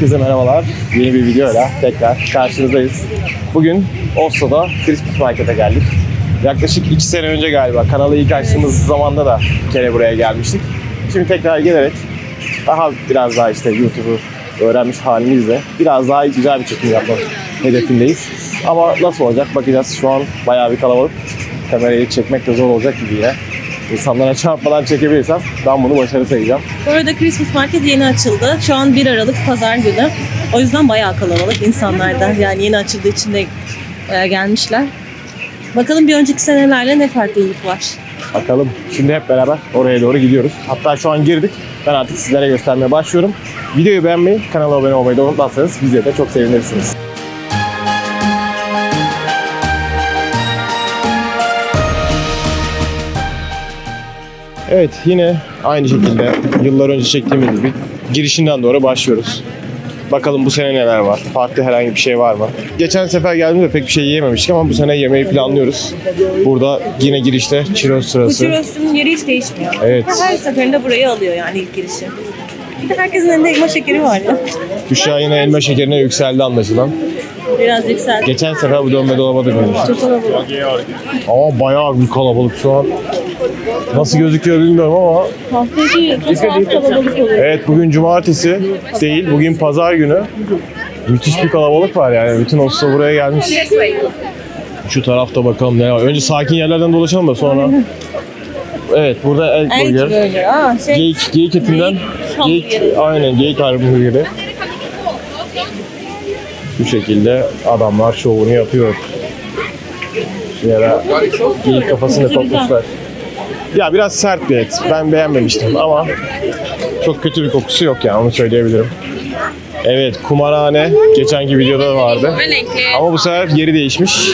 Herkese merhabalar. Yeni bir videoyla tekrar karşınızdayız. Bugün Oslo'da Christmas Market'e geldik. Yaklaşık 2 sene önce galiba kanalı ilk açtığımız zamanda da bir kere buraya gelmiştik. Şimdi tekrar gelerek daha biraz daha işte YouTube'u öğrenmiş halimizle biraz daha güzel bir çekim yapmak hedefindeyiz. Ama nasıl olacak bakacağız. Şu an bayağı bir kalabalık. Kamerayı çekmek de zor olacak gibi yine. İnsanlara çarpmadan çekebilirsem ben bunu başarı sayacağım. Bu arada Christmas Market yeni açıldı. Şu an 1 Aralık Pazar günü. O yüzden bayağı kalabalık insanlar da. Yani yeni açıldığı için de e, gelmişler. Bakalım bir önceki senelerle ne farklılık var. Bakalım. Şimdi hep beraber oraya doğru gidiyoruz. Hatta şu an girdik. Ben artık sizlere göstermeye başlıyorum. Videoyu beğenmeyi, kanala abone olmayı da unutmazsanız bize de çok sevinirsiniz. Evet yine aynı şekilde yıllar önce çektiğimiz gibi girişinden doğru başlıyoruz. Bakalım bu sene neler var? Farklı herhangi bir şey var mı? Geçen sefer geldiğimizde pek bir şey yiyememiştik ama bu sene yemeği planlıyoruz. Burada yine girişte çiroz Bu sırası. churros'un yeri hiç değişmiyor. Evet. Her seferinde burayı alıyor yani ilk girişi. Bir de herkesin elinde elma şekeri var ya. Büşra yine elma şekerine yükseldi anlaşılan. Biraz yükseldi. Geçen sefer bu dönme dolaba da görmüştük. Çok kalabalık. Ama bayağı bir kalabalık şu an. Nasıl gözüküyor bilmiyorum ama Haftaki çok az kalabalık oluyor. evet bugün cumartesi değil bugün pazar günü. Müthiş bir kalabalık var yani. Bütün Oslo buraya gelmiş. Şu tarafta bakalım ne var. Önce sakin yerlerden dolaşalım da sonra. Evet burada el En burger. Aa şey. Geyik, geyik etinden. Geyik Geyik, aynen geyik hamburgeri. Bu şekilde adamlar şovunu yapıyor. Şu yere geyik kafasını kopmuşlar. Ya biraz sert bir et. Ben beğenmemiştim ama çok kötü bir kokusu yok yani onu söyleyebilirim. Evet kumarhane geçenki videoda da vardı. Ama bu sefer yeri değişmiş.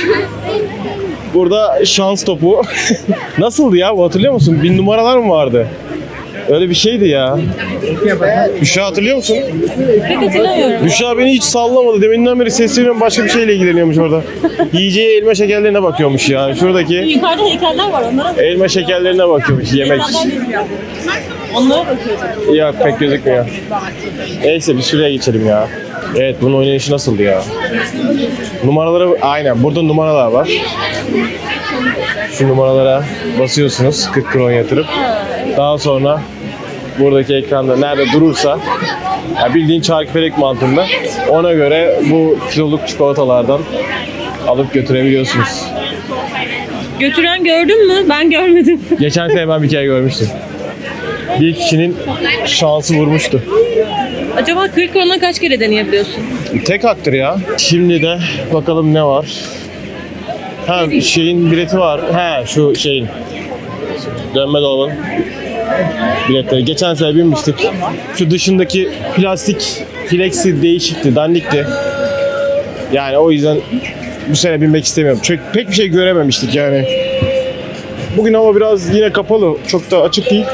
Burada şans topu. Nasıldı ya bu hatırlıyor musun? Bin numaralar mı vardı? Öyle bir şeydi ya. Büşra hatırlıyor musun? Pek hatırlamıyorum. Büşra beni hiç sallamadı. Deminden beri sesleniyorum başka bir şeyle ilgileniyormuş orada. Yiyeceği elma şekerlerine bakıyormuş ya. Şuradaki Yukarıda heykeller var onlara mı? elma şekerlerine bakıyormuş yemek. Onlara bakıyordum. Yok pek gözükmüyor. Neyse bir şuraya geçelim ya. Evet bunun oynayışı nasıldı ya? Numaraları aynen burada numaralar var. Şu numaralara basıyorsunuz 40 kron yatırıp. Daha sonra buradaki ekranda nerede durursa ya bildiğin çarkıfelek mantığında ona göre bu kiloluk çikolatalardan alıp götürebiliyorsunuz. Götüren gördün mü? Ben görmedim. Geçen sene ben bir kere görmüştüm. Bir kişinin şansı vurmuştu. Acaba 40 krona kaç kere deneyebiliyorsun? Tek haktır ya. Şimdi de bakalım ne var. Ha şeyin bileti var. Ha şu şeyin. Dönme dolabın biletleri. Geçen sene binmiştik. Şu dışındaki plastik plexi değişikti, dandikti. Yani o yüzden bu sene binmek istemiyorum. Çünkü pek bir şey görememiştik yani. Bugün hava biraz yine kapalı. Çok da açık değil.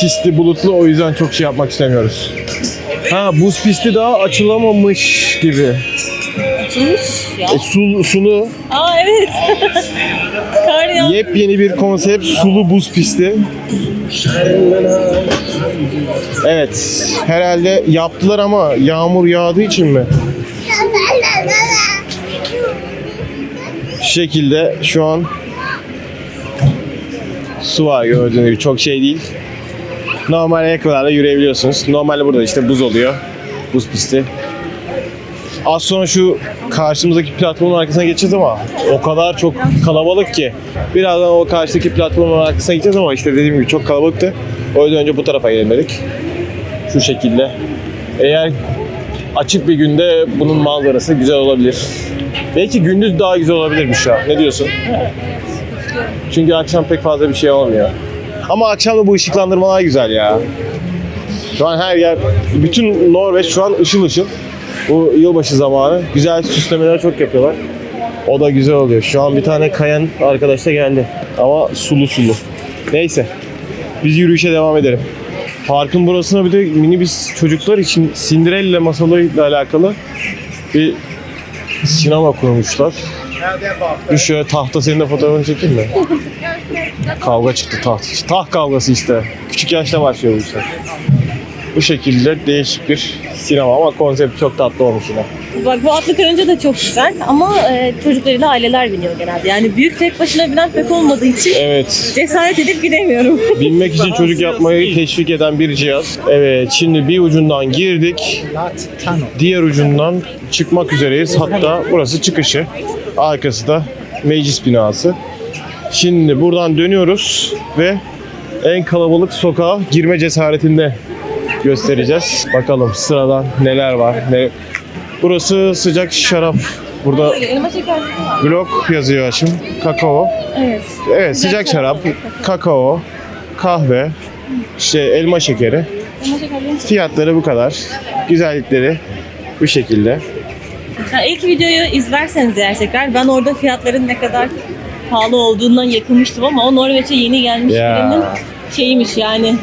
Sisli, bulutlu o yüzden çok şey yapmak istemiyoruz. Ha buz pisti daha açılamamış gibi. Açılmış ya. E, sulu, sulu. Aa evet. Yepyeni bir konsept sulu buz pisti. Evet. Herhalde yaptılar ama yağmur yağdığı için mi? Şu şekilde şu an su var gördüğünüz gibi çok şey değil. Normal ayakkabılarla yürüyebiliyorsunuz. Normalde burada işte buz oluyor. Buz pisti. Az sonra şu karşımızdaki platformun arkasına geçeceğiz ama o kadar çok kalabalık ki. Birazdan o karşıdaki platformun arkasına gideceğiz ama işte dediğim gibi çok kalabalıktı. O yüzden önce bu tarafa gidelim dedik. Şu şekilde. Eğer açık bir günde bunun manzarası güzel olabilir. Belki gündüz daha güzel olabilir şu an. Ne diyorsun? Çünkü akşam pek fazla bir şey olmuyor. Ama akşam da bu ışıklandırmalar güzel ya. Şu an her yer, bütün Norveç şu an ışıl ışıl. Bu yılbaşı zamanı. Güzel süslemeler çok yapıyorlar. O da güzel oluyor. Şu an bir tane kayan arkadaş da geldi. Ama sulu sulu. Neyse. Biz yürüyüşe devam edelim. Parkın burasına bir de minibüs çocuklar için Cinderella masalıyla alakalı bir sinema kurmuşlar. Bir şöyle tahta senin de fotoğrafını çekeyim mi? Kavga çıktı taht. Taht kavgası işte. Küçük yaşta başlıyor bu işler. Bu şekilde değişik bir sinema ama konsept çok tatlı olmuş yine. Bak bu atlı karınca da çok güzel ama e, çocuklarıyla aileler biniyor genelde. Yani büyük tek başına binen pek olmadığı için Evet. cesaret edip gidemiyorum. Binmek için çocuk yapmayı teşvik eden bir cihaz. Evet şimdi bir ucundan girdik. Diğer ucundan çıkmak üzereyiz. Hatta burası çıkışı. Arkası da meclis binası. Şimdi buradan dönüyoruz ve en kalabalık sokağa girme cesaretinde göstereceğiz. Bakalım sıradan neler var. Ne... Burası sıcak şarap. Burada. Glock yazıyor Haşim. Kakao. Evet. Evet sıcak şarap, kakao, kahve, işte elma şekeri. Fiyatları bu kadar. Güzellikleri bu şekilde. Ya ilk videoyu izlerseniz eğer tekrar ben orada fiyatların ne kadar pahalı olduğundan yakınmıştım ama o Norveç'e yeni gelmiş Ya. birinin şeymiş yani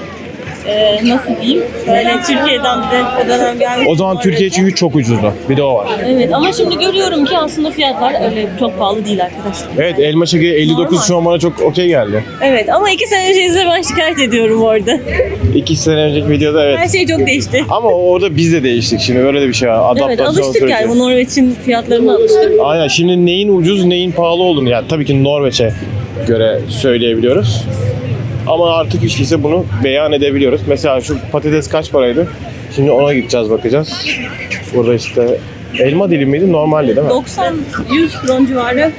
e, nasıl diyeyim böyle Türkiye'den bir de o dönem gelmiş. O zaman Türkiye Norveç'e. çünkü çok ucuzdu. Bir de o var. Evet ama şimdi görüyorum ki aslında fiyatlar öyle çok pahalı değil arkadaşlar. Evet elma şekeri 59 Normal. şu an bana çok okey geldi. Evet ama iki sene önce izle ben şikayet ediyorum orada. İki sene önceki videoda Her evet. şey çok değişti. Ama orada biz de değiştik şimdi böyle de bir şey var. Adaptasyon Evet alıştık süreci. yani bu Norveç'in fiyatlarına alıştık. Aynen şimdi neyin ucuz neyin pahalı olduğunu yani tabii ki Norveç'e göre söyleyebiliyoruz. Ama artık hiç bunu beyan edebiliyoruz. Mesela şu patates kaç paraydı? Şimdi ona gideceğiz bakacağız. Burada işte elma dilimi miydi? Normaldi değil mi? 90-100 kron civarı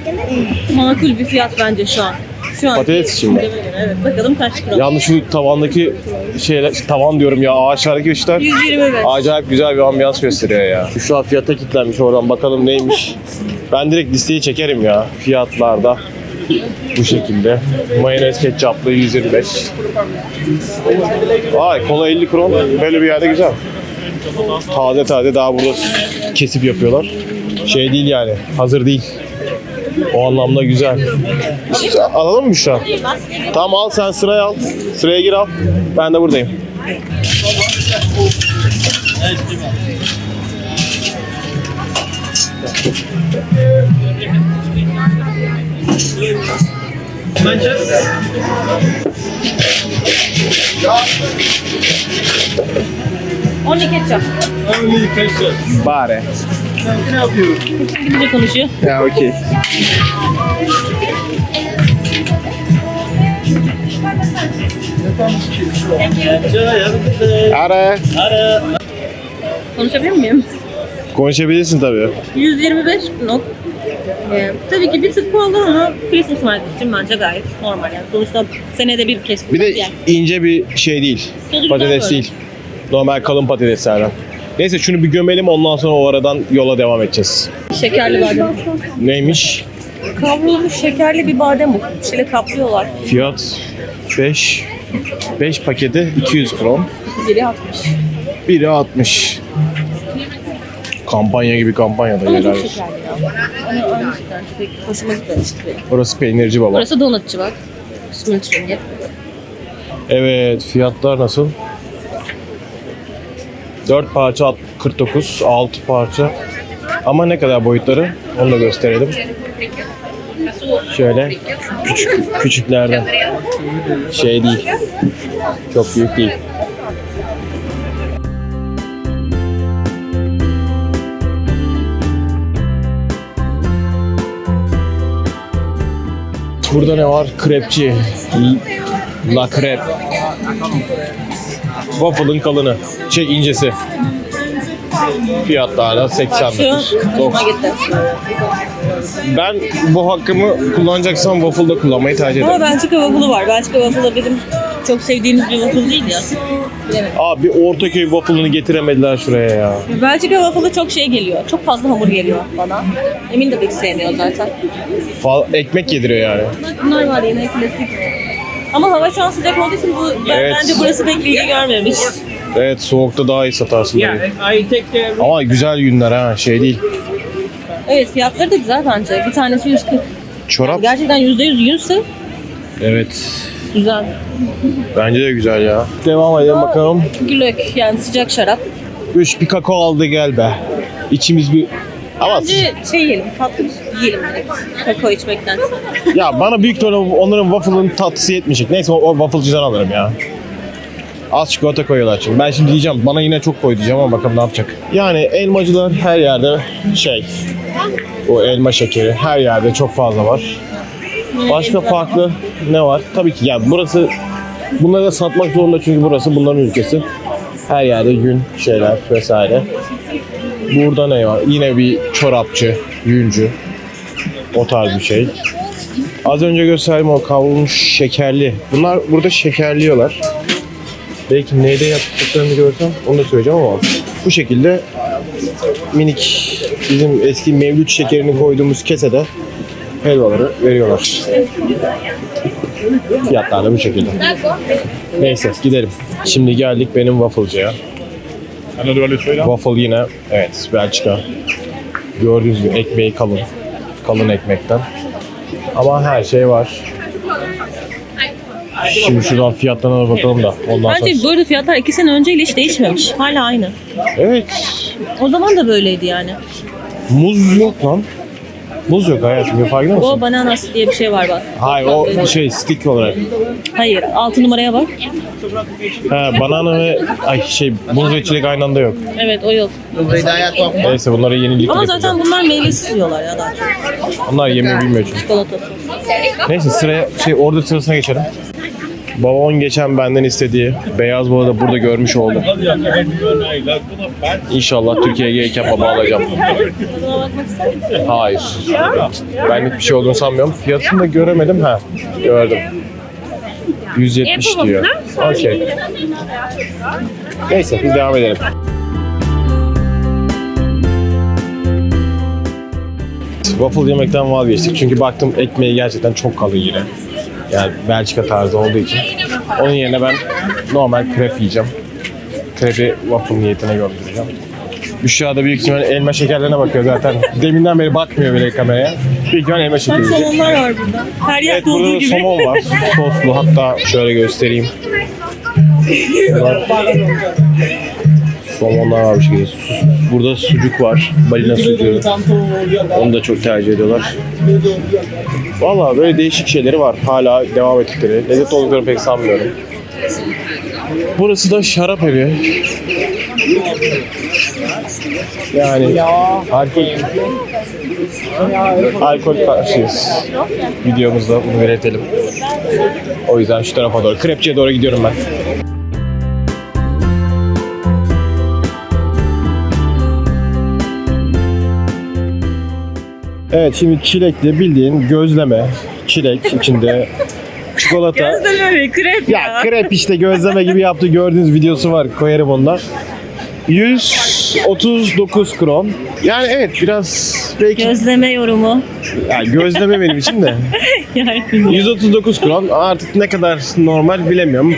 makul bir fiyat bence şu an. Şu an. Patates için mi? Evet bakalım kaç kron. Yalnız şu tavandaki şeyler, tavan diyorum ya ağaçlardaki ışıklar 125. acayip güzel bir ambiyans gösteriyor ya. Şu an fiyata kilitlenmiş oradan bakalım neymiş. Ben direkt listeyi çekerim ya fiyatlarda. Bu şekilde. Mayonez ketçaplı 125. Vay kola 50 kron. Böyle bir yerde güzel. Taze taze daha burada kesip yapıyorlar. Şey değil yani. Hazır değil. O anlamda güzel. Alalım mı şu an? Tamam al sen sıraya al. Sıraya gir al. Ben de buradayım. Only ketçap. Bari. İngilizce konuşuyor. Ya okey. Ara. Konuşabilir miyim? Konuşabilirsin tabii. 125 not. Ee, tabii ki bir tık pahalı ama Christmas market için bence gayet normal yani. Sonuçta senede bir kez. Bir de Yani. ince bir şey değil. Tadı güzel Patates böyle. değil. Normal kalın patateslerden. Neyse şunu bir gömelim ondan sonra o aradan yola devam edeceğiz. Şekerli badem. Neymiş? Kavrulmuş şekerli bir badem bu. Şöyle kaplıyorlar. Fiyat 5 5 paketi 200 kron. Biri 60. Biri 60. Kampanya gibi kampanyada Ama çok şekerli ya. Pek hoşuma gitmemişti benim. Orası peynirci baba. Burası donutçu bak. Smultring'e. Evet fiyatlar nasıl? 4 parça alt- 49, 6 parça. Ama ne kadar boyutları? Onu da gösterelim. Şöyle küçük küçüklerden. Şey değil. Çok büyük değil. Burada ne var? Krepçi. La krep. Waffle'ın kalını. Şey incesi. Fiyatlar da Şu 89. hoşuma 90. gitti. Ben bu hakkımı kullanacaksam waffle'da kullanmayı tercih Ama ederim. Belçika waffle'ı var. Belçika waffle'ı bizim çok sevdiğimiz bir waffle değil ya. Bilemedim. Abi Ortaköy waffle'ını getiremediler şuraya ya. Belçika waffle'ı çok şey geliyor. Çok fazla hamur geliyor bana. Emin de pek sevmiyor zaten. Fal ekmek yediriyor yani. Bunlar var yine klasik. Ama hava şu an sıcak olduğu için bu, ben, Evet. bence burası pek ilgi görmemiş. Evet soğukta daha iyi satarsın. Yeah. I take. Ama güzel günler ha şey değil. Evet fiyatları da güzel bence. Bir tanesi 140. Çorap. Gerçekten %100 yünse Evet. Güzel. Bence de güzel ya. Devam edelim bakalım. Gülök yani sıcak şarap. Üç bir kakao aldı gel be. İçimiz bir... Ama Bence şey yiyelim, tatlı yiyelim direkt. Kakao içmekten. ya bana büyük ihtimalle onların waffle'ın tatlısı yetmeyecek. Neyse o, o waffle'cıdan alırım ya. Az çikolata koyuyorlar çünkü. Ben şimdi diyeceğim bana yine çok koy diyeceğim ama bakalım ne yapacak. Yani elmacılar her yerde şey o elma şekeri her yerde çok fazla var. Başka farklı ne var? Tabii ki yani burası bunları da satmak zorunda çünkü burası bunların ülkesi. Her yerde gün şeyler vesaire. Burada ne var? Yine bir çorapçı, yüncü. O tarz bir şey. Az önce gösterdim o kavrulmuş şekerli. Bunlar burada şekerliyorlar. Belki neyde yaptıklarını görsem onu da söyleyeceğim ama bu şekilde minik bizim eski mevlüt şekerini koyduğumuz kesede helvaları veriyorlar. Fiyatlar da bu şekilde. Neyse gidelim. Şimdi geldik benim waffle'cıya. Waffle yine evet Belçika. Gördüğünüz gibi ekmeği kalın. Kalın ekmekten. Ama her şey var. Şimdi şuradan fiyatlarına da bakalım da ondan sonra. Bence böyle fiyatlar iki sene önceyle hiç değişmemiş. Hala aynı. Evet. O zaman da böyleydi yani. Muz yok lan. Muz yok hayatım. Farkında mısın? O bananas diye bir şey var bak. Hayır o şey stick olarak. Hayır. Altı numaraya bak. Ha, banana ve ay şey muz ve çilek aynı anda yok. Evet o yok. Neyse bunlara yenilik Ama yapacağım. zaten bunlar meyvesiz yiyorlar ya daha çok. Onlar yemeği bilmiyor çünkü. Çikolatası. Neyse sıraya şey orada sırasına geçelim. Babamın geçen benden istediği beyaz balı da burada görmüş oldu. İnşallah Türkiye'ye gelirken baba alacağım. Hayır. Benlik bir şey olduğunu sanmıyorum. Fiyatını da göremedim. Ha, gördüm. 170 diyor. Okey. Neyse biz devam edelim. Waffle yemekten vazgeçtik çünkü baktım ekmeği gerçekten çok kalın yine. Yani Belçika tarzı olduğu için. Onun yerine ben normal krep yiyeceğim. Krepi waffle niyetine göndereceğim. Büşra da büyük ihtimalle elma şekerlerine bakıyor zaten. Deminden beri bakmıyor bile kameraya. Büyük ihtimalle elma Bak şekeri yiyecek. somonlar var burada. Her yer Evet burada olduğu da gibi. somon var. Soslu hatta şöyle göstereyim. Bunlar- Somonlar var bir şekilde. Burada sucuk var. Balina sucuğu. Onu da çok tercih ediyorlar. Valla böyle değişik şeyleri var. Hala devam ettikleri. Lezzet olduklarını pek sanmıyorum. Burası da şarap evi. Yani alkol, alkol karşıyız. Videomuzda bunu belirtelim. O yüzden şu tarafa doğru, krepçiye doğru gidiyorum ben. Evet şimdi çilekli bildiğin gözleme, çilek içinde çikolata. Gözleme mi? Krep ya. Ya krep işte gözleme gibi yaptı gördüğünüz videosu var koyarım ondan. 139 kron. Yani evet biraz belki Gözleme yorumu. yani gözleme benim için de. Yani 139 kron artık ne kadar normal bilemiyorum.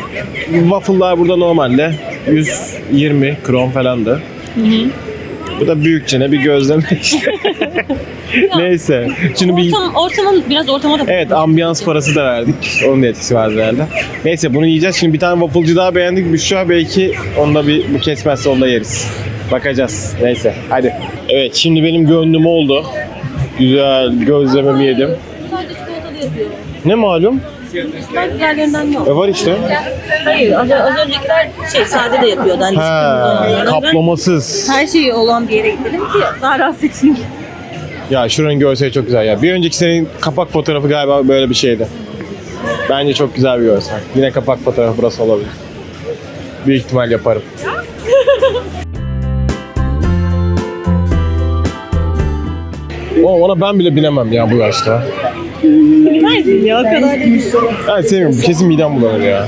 Waffle'lar burada normalde 120 kron falandı. Bu da büyükçene bir gözleme işte. Neyse. Şimdi bir Ortam, ortamın biraz ortama da Evet ambiyans parası da verdik. Onun da etkisi var herhalde. Neyse bunu yiyeceğiz. Şimdi bir tane waffle'cı daha beğendik. Büşra belki onda bir bu kesmezse onda yeriz. Bakacağız. Neyse hadi. Evet şimdi benim gönlüm oldu. Güzel gözlememi yedim. sadece çikolatalı yapıyor. Ne malum? Bak diğerlerinden. E var işte. Hayır az, az öncekiler şey sade de yapıyordu. Hani olmadan. kaplamasız. Her şeyi olan bir yere gidelim ki daha rahat seçeyim. Ya şuranın görseli çok güzel ya. Bir önceki senin kapak fotoğrafı galiba böyle bir şeydi. Bence çok güzel bir görsel. Yine kapak fotoğrafı burası olabilir. Büyük ihtimal yaparım. Oğlum ona ben bile binemem ya bu yaşta. Bilmezsin ya o kadar da değil. Ben sevmiyorum. Kesin midem bulanır ya.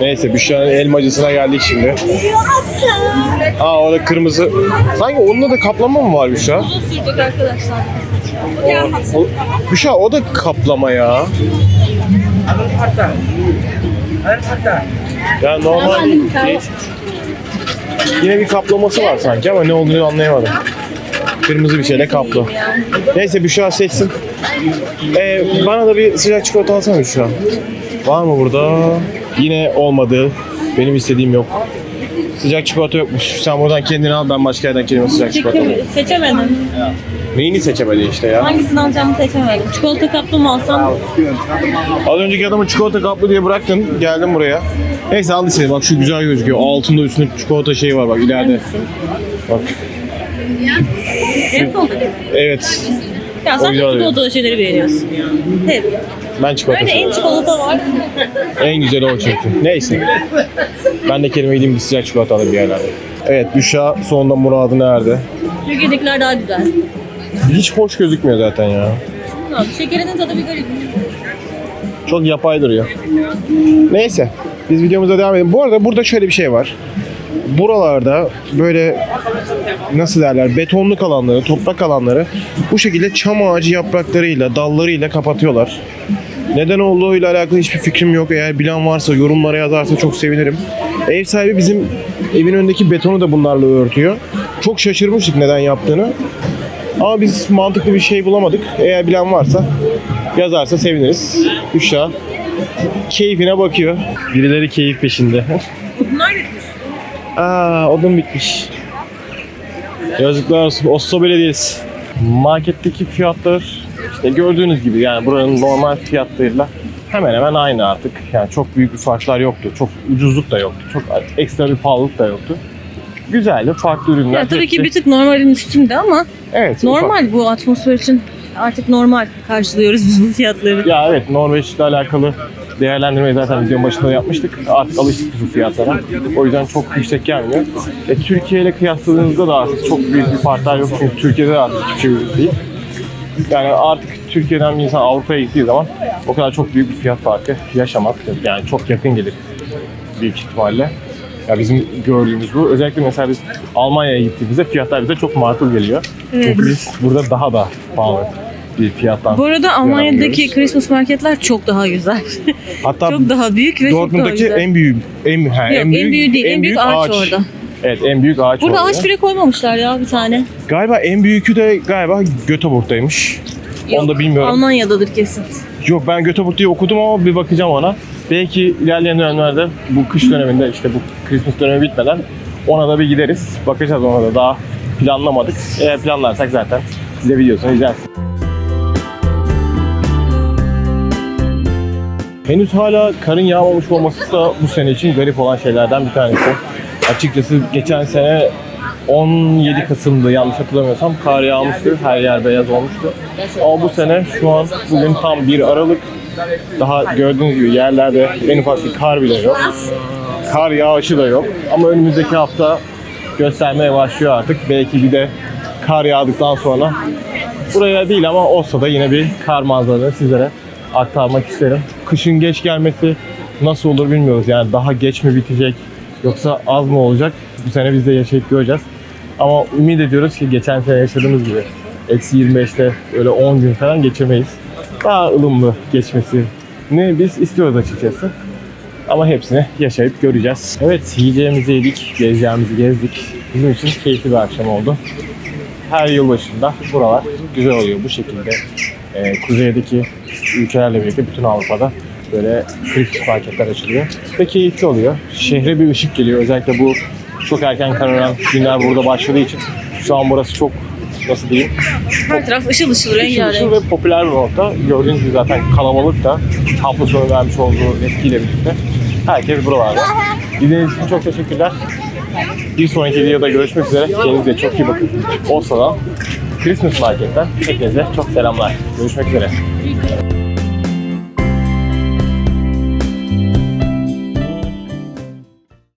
Neyse Büşra'nın elmacısına geldik şimdi. Aa orada kırmızı. Sanki onunla da kaplama mı var Büşra? Uzun sürecek arkadaşlar. O, Büşra o da kaplama ya. Ya normal. Değişik. Yine bir kaplaması var sanki ama ne olduğunu anlayamadım. Kırmızı bir şeyle kaplı. Neyse Büşra seçsin. Ee, bana da bir sıcak çikolata alsana Büşra. Var mı burada? Yine olmadı. Benim istediğim yok. Sıcak çikolata yokmuş. Sen buradan kendini al ben başka yerden kendime sıcak çikolata alayım. Seçemedim. Neyini seçemedi işte ya. Hangisini alacağımı seçemedim. Çikolata kaplı mı alsam? Az önceki adamı çikolata kaplı diye bıraktın. Geldim buraya. Neyse al seni bak şu güzel gözüküyor. Altında üstünde çikolata şeyi var bak ileride. Bak. En. Evet. Ya sen güzel çikolatalı şeyleri beğeniyorsun. Hep. Ben çikolata Böyle en seviyorum. çikolata var. En güzeli o çünkü. Neyse. Ben de kelime gideyim bir sıcak çikolata alayım bir yerlerde. Evet Büşra sonunda muradına erdi. Türkiye'dekiler daha güzel. Hiç hoş gözükmüyor zaten ya. Bilmiyorum, Şekerinin tadı bir garip. Çok yapay duruyor. Neyse. Biz videomuza devam edelim. Bu arada burada şöyle bir şey var. Buralarda böyle nasıl derler betonluk alanları, toprak alanları bu şekilde çam ağacı yapraklarıyla, dallarıyla kapatıyorlar. Neden olduğuyla alakalı hiçbir fikrim yok. Eğer bilen varsa yorumlara yazarsa çok sevinirim. Ev sahibi bizim evin önündeki betonu da bunlarla örtüyor. Çok şaşırmıştık neden yaptığını. Ama biz mantıklı bir şey bulamadık. Eğer bilen varsa yazarsa seviniriz. Büşra keyfine bakıyor. Birileri keyif peşinde. Bunlar bitmiş. Aa odun bitmiş. Yazıklar olsun. Osso Belediyesi. Marketteki fiyatlar işte gördüğünüz gibi yani buranın normal fiyatlarıyla hemen hemen aynı artık. Yani çok büyük bir farklar yoktu. Çok ucuzluk da yoktu. Çok ekstra bir pahalılık da yoktu. Güzeldi. Farklı ürünler. Ya tabii ki hepsi- bir tık normalin üstünde ama evet, ufak. normal bu atmosfer için artık normal karşılıyoruz biz bu fiyatları. Ya evet Norveç'le alakalı değerlendirmeyi zaten videonun başında yapmıştık. Artık alıştık biz bu fiyatlara. O yüzden çok yüksek gelmiyor. E, Türkiye ile kıyasladığınızda da artık çok büyük bir farklar yok. Çünkü Türkiye'de de artık hiçbir şey ucuz değil. Yani artık Türkiye'den bir insan Avrupa'ya gittiği zaman o kadar çok büyük bir fiyat farkı yaşamaz. Yani çok yakın gelir büyük ihtimalle. Ya bizim gördüğümüz bu. Özellikle mesela biz Almanya'ya gittiğimizde fiyatlar bize çok makul geliyor. Evet. Çünkü biz burada daha da pahalı bir fiyattan Bu arada Almanya'daki. Christmas marketler çok daha güzel. Hatta çok daha büyük ve çok daha Dortmund'daki güzel. en büyük en, ha, Yok, en büyüğü değil. En, büyük, ağaç, orada. Evet en büyük ağaç Burada orada. ağaç bile koymamışlar ya bir tane. Galiba en büyükü de galiba Göteborg'daymış. Onu da bilmiyorum. Almanya'dadır kesin. Yok ben Göteborg diye okudum ama bir bakacağım ona. Belki ilerleyen dönemlerde bu kış döneminde işte bu Christmas dönemi bitmeden ona da bir gideriz. Bakacağız ona da daha planlamadık. Eğer planlarsak zaten size videosunu izlersiniz. Henüz hala karın yağmamış olması da bu sene için garip olan şeylerden bir tanesi. Açıkçası geçen sene 17 Kasım'da yanlış hatırlamıyorsam kar yağmıştı. Her yer beyaz olmuştu. Ama bu sene şu an bugün tam 1 Aralık. Daha gördüğünüz gibi yerlerde en ufak bir kar bile yok. Kar yağışı da yok. Ama önümüzdeki hafta göstermeye başlıyor artık. Belki bir de kar yağdıktan sonra buraya değil ama olsa da yine bir kar manzarasını sizlere aktarmak isterim. Kışın geç gelmesi nasıl olur bilmiyoruz. Yani daha geç mi bitecek yoksa az mı olacak? Bu sene biz de yaşayıp göreceğiz. Ama ümit ediyoruz ki geçen sene yaşadığımız gibi eksi 25'te öyle 10 gün falan geçirmeyiz. Daha ılımlı geçmesi ne biz istiyoruz açıkçası. Ama hepsini yaşayıp göreceğiz. Evet yiyeceğimizi yedik, gezeceğimizi gezdik. Bizim için keyifli bir akşam oldu. Her yıl başında buralar güzel oluyor bu şekilde. Ee, kuzeydeki ülkelerle birlikte bütün Avrupa'da böyle Christmas marketler açılıyor. Ve keyifli oluyor. Şehre bir ışık geliyor. Özellikle bu çok erken kararan günler burada başladığı için şu an burası çok nasıl diyeyim Her taraf ışıl ışıl Işıl ışıl rengarenk. ve popüler bir nokta. Gördüğünüz gibi zaten kalabalık da hafta sonu vermiş olduğu etkiyle birlikte herkes buralarda. İzlediğiniz için çok teşekkürler. Bir sonraki videoda görüşmek üzere. Kendinize çok iyi bakın. Olsa da Christmas Market'ten hepinize çok selamlar. Görüşmek üzere.